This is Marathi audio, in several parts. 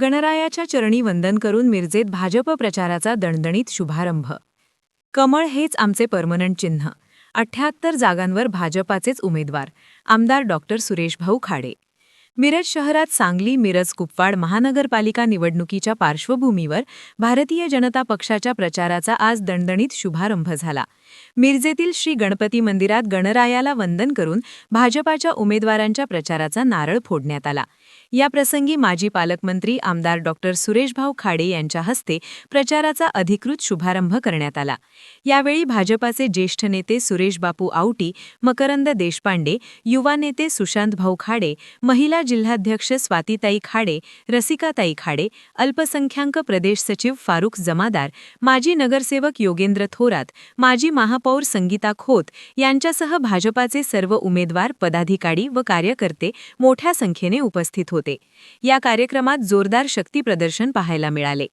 गणरायाच्या चरणी वंदन करून मिरजेत भाजप प्रचाराचा दणदणीत शुभारंभ. कमळ हेच आमचे परमनंट चिन्ह. अठ्ठ्याहत्तर जागांवर भाजपाचेच उमेदवार. आमदार डॉक्टर सुरेश भाऊ खाडे. मिरज शहरात सांगली मिरज कुपवाड महानगरपालिका निवडणुकीच्या पार्श्वभूमीवर भारतीय जनता पक्षाच्या प्रचाराचा आज दणदणीत शुभारंभ झाला. मिरजेतील श्री गणपती मंदिरात गणरायाला वंदन करून भाजपाच्या उमेदवारांच्या प्रचाराचा नारळ फोडण्यात आला. याप्रसंगी माजी पालकमंत्री आमदार डॉक्टर सुरेशभाऊ खाडे यांच्या हस्ते प्रचाराचा अधिकृत शुभारंभ करण्यात आला. यावेळी भाजपाचे ज्येष्ठ नेते सुरेश बापू आवटी मकरंद देशपांडे युवा नेते सुशांत भाऊ खाडे महिला जिल्हाध्यक्ष स्वातीताई खाडे रसिकाताई खाडे अल्पसंख्याक प्रदेश सचिव फारुख जमादार माजी नगरसेवक योगेंद्र थोरात माजी महापौर संगीता खोत यांच्यासह भाजपाचे सर्व उमेदवार पदाधिकारी व कार्यकर्ते मोठ्या संख्येने उपस्थित होते. या कार्यक्रमात जोरदार शक्तीप्रदर्शन पाहायला मिळाले.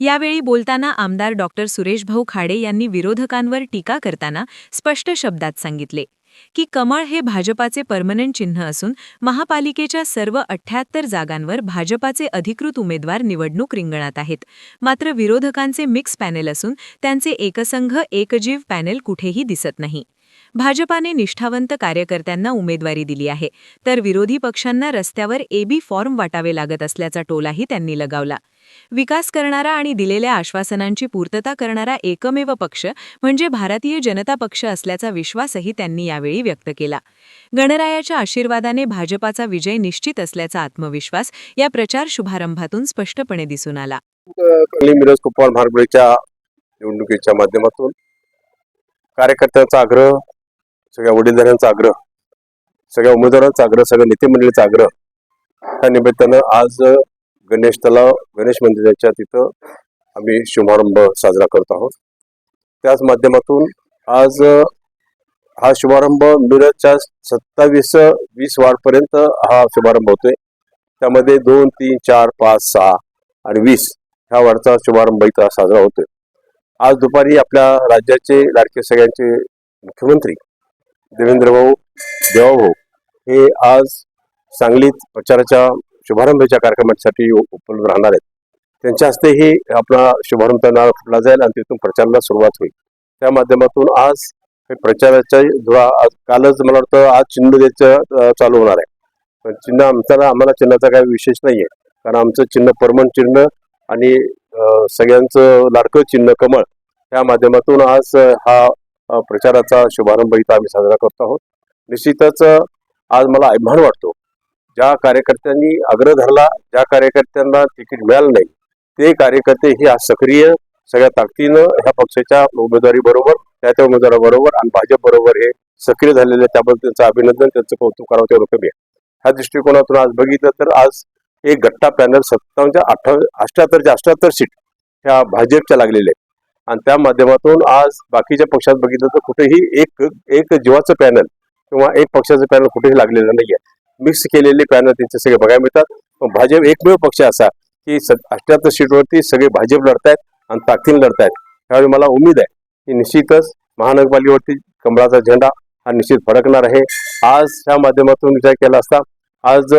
यावेळी बोलताना आमदार डॉक्टर सुरेशभाऊ खाडे यांनी विरोधकांवर टीका करताना स्पष्ट शब्दात सांगितले. की कमळ हे भाजपाचे परमनंट चिन्ह असून महापालिकेच्या सर्व अठ्ठ्याहत्तर जागांवर भाजपाचे अधिकृत उमेदवार निवडणूक रिंगणात आहेत. मात्र विरोधकांचे मिक्स पॅनेल असून त्यांचे एकसंघ एकजीव पॅनेल कुठेही दिसत नाही. भाजपाने निष्ठावंत कार्यकर्त्यांना उमेदवारी दिली आहे. तर विरोधी पक्षांना रस्त्यावर एबी फॉर्म वाटावे लागत असल्याचा टोलाही त्यांनी लगावला. विकास करणारा आणि दिलेल्या आश्वासनांची पूर्तता करणारा एकमेव पक्ष म्हणजे भारतीय जनता पक्ष असल्याचा विश्वासही त्यांनी यावेळी व्यक्त केला. गणरायाच्या आशीर्वादाने भाजपाचा विजय निश्चित असल्याचा आत्मविश्वास या प्रचार शुभारंभातून स्पष्टपणे दिसून आला. निवडणुकीच्या माध्यमातून कार्यकर्त्यांचा आग्रह सगळ्या वडीलधाऱ्यांचा आग्रह सगळ्या उमेदवारांचा आग्रह सगळ्या नेते मंडळीचा आग्रह त्या निमित्तानं आज गणेश तलाव गणेश मंदिराच्या तिथं आम्ही शुभारंभ साजरा करत आहोत. त्याच माध्यमातून आज हा शुभारंभ मिरजच्या सत्तावीस वीस वार्डपर्यंत हा शुभारंभ होतोय. त्यामध्ये दोन तीन चार पाच सहा आणि वीस ह्या वारचा शुभारंभ इथं साजरा होतोय. आज दुपारी आपल्या राज्याचे लाडके सगळ्यांचे मुख्यमंत्री देवेंद्र भाऊ देवाभाऊ हे आज सांगलीत प्रचाराच्या शुभारंभाच्या कार्यक्रमासाठी उपलब्ध राहणार आहेत. त्यांच्या हस्तेही आपला शुभारंभ त्यांना फुटला जाईल आणि तिथून प्रचाराला सुरुवात होईल. त्या माध्यमातून आज हे प्रचाराच्या धुरा आज कालच मला वाटतं आज चिन्ह द्यायचं चालू होणार आहे. पण चिन्ह आमच्याला आम्हाला चिन्हाचा काही विशेष नाही आहे कारण आमचं चिन्ह परमन चिन्ह आणि सगळ्यांचं लाडकं चिन्ह कमळ या माध्यमातून आज हा प्रचाराचा शुभारंभ इथं आम्ही साजरा करतो आहोत. निश्चितच आज मला अभिमान वाटतो ज्या कार्यकर्त्यांनी आग्रह धरला ज्या कार्यकर्त्यांना तिकीट मिळालं नाही ते कार्यकर्ते हे आज सक्रिय सगळ्या ताकदीनं ह्या पक्षाच्या उमेदवारी बरोबर त्या त्या उमेदवाराबरोबर आणि भाजप बरोबर हे सक्रिय झालेले त्याबद्दल त्यांचं अभिनंदन त्यांचं कौतुक करावं तेवढं कमी आहे. ह्या दृष्टिकोनातून आज बघितलं तर आज एक गट्टा पॅनल सत्तावन्नच्या अठ्ठा अष्ट्याहत्तरच्या अष्ट्याहत्तर सीट ह्या भाजपच्या लागलेल्या आहेत. आणि त्या माध्यमातून आज बाकीच्या पक्षात बघितलं तर कुठेही एक एक जीवाचं पॅनल किंवा एक पक्षाचं पॅनल कुठेही लागलेलं नाही आहे मिक्स केलेले पॅनल त्यांचे सगळे बघायला मिळतात. पण भाजप एकमेव पक्ष असा की अष्ट्याहत्तर सीटवरती सगळे भाजप लढतायत आणि ताकदीन लढतायत. त्यावेळी मला उमेद आहे की निश्चितच महानगरपालिकेवरती कमळाचा झेंडा हा निश्चित फडकणार आहे. आज त्या माध्यमातून विचार केला असता आज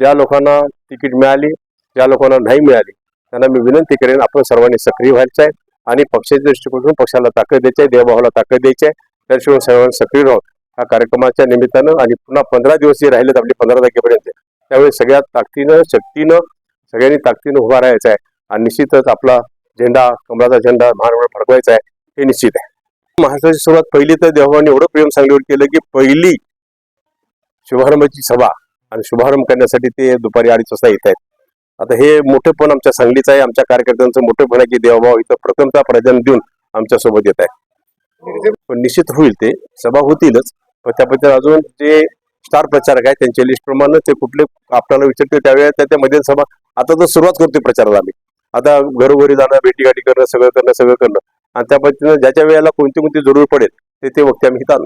ज्या लोकांना तिकीट मिळाली ज्या लोकांना नाही मिळाली त्यांना मी विनंती करेन आपण सर्वांनी सक्रिय व्हायचं आहे आणि पक्षाच्या दृष्टिकोनातून पक्षाला ताकद द्यायची आहे देवभावाला ताकद द्यायची आहे. त्याशिवाय सर्वांनी सक्रिय राहून ह्या कार्यक्रमाच्या निमित्तानं आणि पुन्हा पंधरा दिवस जे राहिलेत आपले पंधरा तारखेपर्यंत त्यावेळी सगळ्या ताकदीनं शक्तीनं सगळ्यांनी ताकदीनं उभा राहायचा आहे आणि निश्चितच आपला झेंडा कमलाचा झेंडा महाराष्ट्र फडकवायचा आहे हे निश्चित आहे. महाराष्ट्राची सुरुवात पहिली तर देवाने एवढं प्रेम सांगलीवर केलं की पहिली शुभारंभाची सभा आणि शुभारंभ करण्यासाठी ते दुपारी अडीच वाजता येत आहेत. आता हे मोठेपण आमच्या सांगलीचं आहे आमच्या कार्यकर्त्यांचं मोठेपण आहे की देवाभाव इथं प्रथमता प्राधान्य देऊन आमच्यासोबत येत आहे पण निश्चित होईल ते सभा होतीलच पण त्याबद्दल अजून जे स्टार प्रचारक आहेत त्यांच्या लिस्ट प्रमाणे ते कुठले आपल्याला विचारते त्यावेळेला त्या त्या मध्ये सभा आता तर सुरुवात करतोय प्रचाराला आम्ही. आता घरोघरी जाणं भेटीगाठी करणं सगळं करणं सगळं करणं. आणि त्या पद्धतीनं ज्याच्या वेळेला कोणती कोणती जरूर पडेल ते ते वक्ते आम्ही इथं आणू.